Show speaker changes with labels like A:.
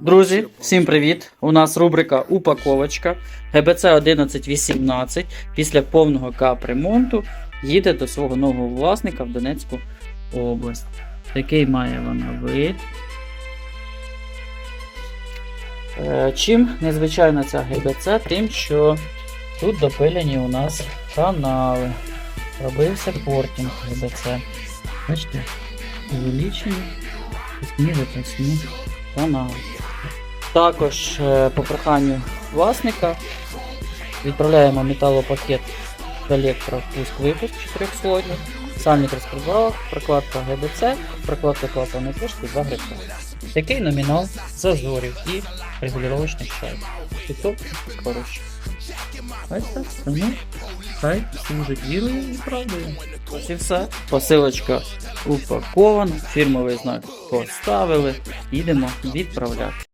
A: Друзі, всім привіт! У нас рубрика Упаковочка ГБЦ 1118 після повного капремонту їде до свого нового власника в Донецьку область. Такий має вона вид. Е, Чим незвичайна ця ГБЦ? Тим, що тут допилені у нас канали. Робився портінг ГБЦ. Бачите, увеличені, пісні запасні канали. Також е, по проханню власника відправляємо металопакет колектора впуск-випуск 4 сальник розпредвалок, прокладка ГБЦ, прокладка клапаної пушки, два грибка. Такий номінал зазорів і регулювачних шайб. Підтоп поруч. Ось так, тому хай служить вірою і правдою. Ось і все. Посилочка упакована, фірмовий знак поставили, їдемо відправляти.